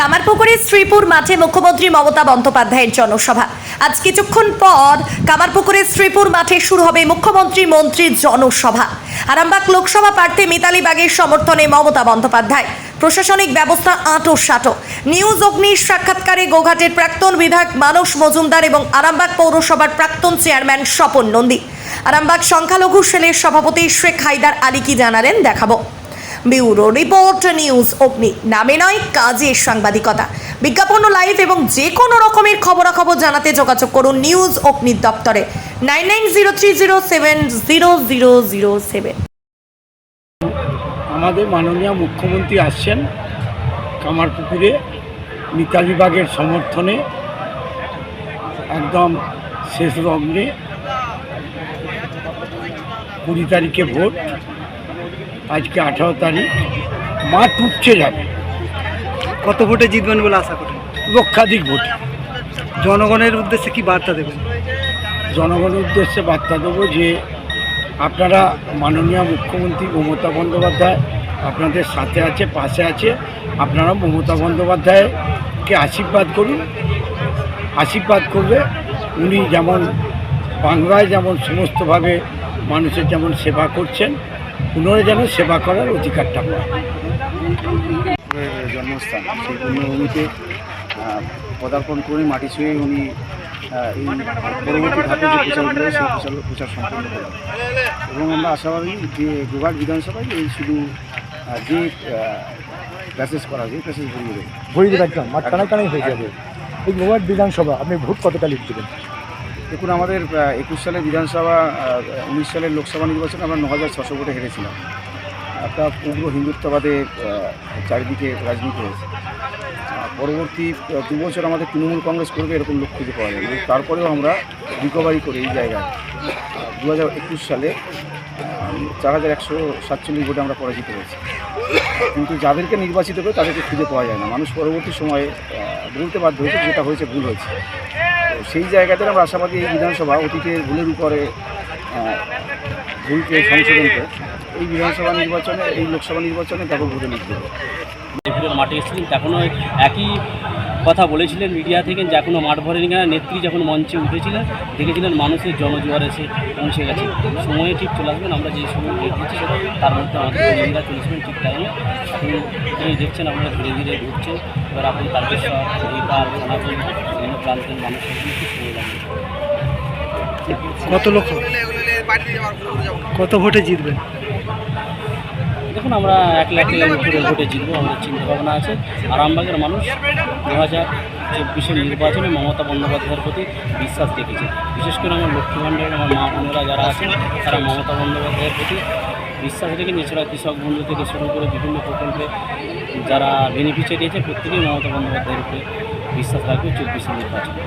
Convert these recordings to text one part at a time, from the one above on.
কামারপুকুরের শ্রীপুর মাঠে মুখ্যমন্ত্রী মমতা বন্দ্যোপাধ্যায়ের জনসভা। আজ কিছুক্ষণ পর কামারপুকুরের শ্রীপুর মাঠে শুরু হবে মুখ্যমন্ত্রী মন্ত্রীর জনসভা। আরামবাগ লোকসভা প্রার্থী মিতালি বাগের সমর্থনে মমতা বন্দ্যোপাধ্যায়। প্রশাসনিক ব্যবস্থা আঁটো সাঁটো নিউজ অগ্নির সাক্ষাৎকারে গোঘাটের প্রাক্তন বিধায়ক মানস মজুমদার এবং আরামবাগ পৌরসভার প্রাক্তন চেয়ারম্যান স্বপন নন্দী। আরামবাগ সংখ্যালঘু সেলের সভাপতি শেখ হায়দার আলী কি জানালেন, দেখাবো। ব্যুরো রিপোর্ট, নিউজ অগ্নি। নামে নয় কাজে সাংবাদিকতা। বিজ্ঞাপন লাইভ এবং যে কোনো রকমের খবরাখবর জানাতে যোগাযোগ করুন নিউজ অগ্নি দপ্তরে। Nine nine zero three zero seven zero zero zero seven. আমাদের মাননীয় মুখ্যমন্ত্রী আসছেন কামারপুকুরে মিতালি বাগের সমর্থনে, একদম শেষ লগ্নে কুড়ি তারিখে ভোট। আজকে আঠারো তারিখ মা টুপছে যাবে। কত ভোটে জিতবেন বলে আশা করেন? লক্ষাধিক ভোট। জনগণের উদ্দেশ্যে কি বার্তা দেবেন? জনগণের উদ্দেশ্যে বার্তা দেবো যে আপনারা মাননীয় মুখ্যমন্ত্রী মমতা বন্দ্যোপাধ্যায় আপনাদের সাথে আছে পাশে আছে আপনারা মমতা বন্দ্যোপাধ্যায়কে আশীর্বাদ করুন। আশীর্বাদ করবে উনি যেমন বাংলায় যেমন সমস্তভাবে মানুষের যেমন সেবা করছেন পুনরায় যেন সেবা করার অধিকারটা পায়। জন্মস্থান সেই পুণ্যভূমিতে পদার্পণ করে মাটি ছুঁয়ে উনি এই পরবর্তী ধাপে যে প্রচারগুলো সেই প্রচার প্রচার সম্পন্ন করেন এবং আমরা আশাবাদী যে গোঘাট বিধানসভায় এই শুধু যে প্যাসেজ করা যায় প্যাসেজ ভরিয়ে দেবে। ভরিয়ে দেবে একদম মাঠ টানাই টানাই হয়ে যাবে। এই গোয়ার বিধানসভা আপনি ভোট কতটা লিখ দেবেন? দেখুন, আমাদের একুশ সালের বিধানসভা উনিশ সালের লোকসভা নির্বাচনে আমরা ন হাজার ছশো ভোটে হেরেছিলাম। একটা উগ্র হিন্দুত্ববাদে চারিদিকে রাজনীতি হয়েছে। পরবর্তী দু বছর আমাদের তৃণমূল কংগ্রেস করবে এরকম লোক খুঁজে পাওয়া যায়। তারপরেও আমরা রিকভারি করি এই জায়গায় দু হাজার একুশ সালে চার হাজার একশো সাতচল্লিশ ভোটে আমরা পরাজিত হয়েছি। কিন্তু যাদেরকে নির্বাচিত করে তাদেরকে খুঁজে পাওয়া যায় না। মানুষ পরবর্তী সময়ে বলতে বাধ্য হয়েছে যেটা হয়েছে ভুল হয়েছে। সেই জায়গাতে আমরা আশাবাদী এই বিধানসভা অতীতে ভুলের উপরে ভুলকে সংশোধন করে এই বিধানসভা নির্বাচনে, এই লোকসভা নির্বাচনে ব্যাপক ভোটে নিতে হবে মাঠে এসেছিলেন তখনও একই কথা বলেছিলেন মিডিয়া থেকে যে এখনও মাঠ ভরেনি কেন নেত্রী যখন মঞ্চে উঠেছিলেন দেখেছিলেন মানুষের জনজোয়ার এসে পৌঁছে গেছে। সময়ে ঠিক চলে আসবেন আমরা যে সময় ডেট দিচ্ছি সেটা- তার মধ্যে আমাদের কর্মীরা চলেছিলেন ঠিক টাইমে এই দেখছেন আপনারা ধীরে ধীরে ঢুকছেন এবার আপনি তারকেশ্বর হরিপাল সোনাপুর বিভিন্ন প্রান্তের মানুষের কিন্তু সময় লাগবে কত লক্ষ কত ভোটে জিতবেন? দেখুন আমরা এক লাখের উপরে ভোটে জিতবো আমাদের চিন্তা ভাবনা আছে আরামবাগের মানুষ দু হাজার চব্বিশের নির্বাচনে মমতা বন্দ্যোপাধ্যায়ের প্রতি বিশ্বাস রেখেছে বিশেষ করে আমার লক্ষ্মী ভাণ্ডারের আমার মা বোনেরা যারা আছেন তারা মমতা বন্দ্যোপাধ্যায়ের প্রতি বিশ্বাস রেখে এছাড়া কৃষক বন্ধু থেকে শুরু করে বিভিন্ন প্রকল্পে যারা বেনিফিশিয়ারি আছে প্রত্যেকেই মমতা বন্দ্যোপাধ্যায়ের উপরে বিশ্বাস রাখবে চব্বিশের নির্বাচনে।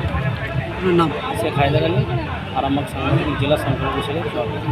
নাম? সে খায়দার আলী আরামবাগ সাংবাদিক জেলা সংখ্যালঘু সভাপতি।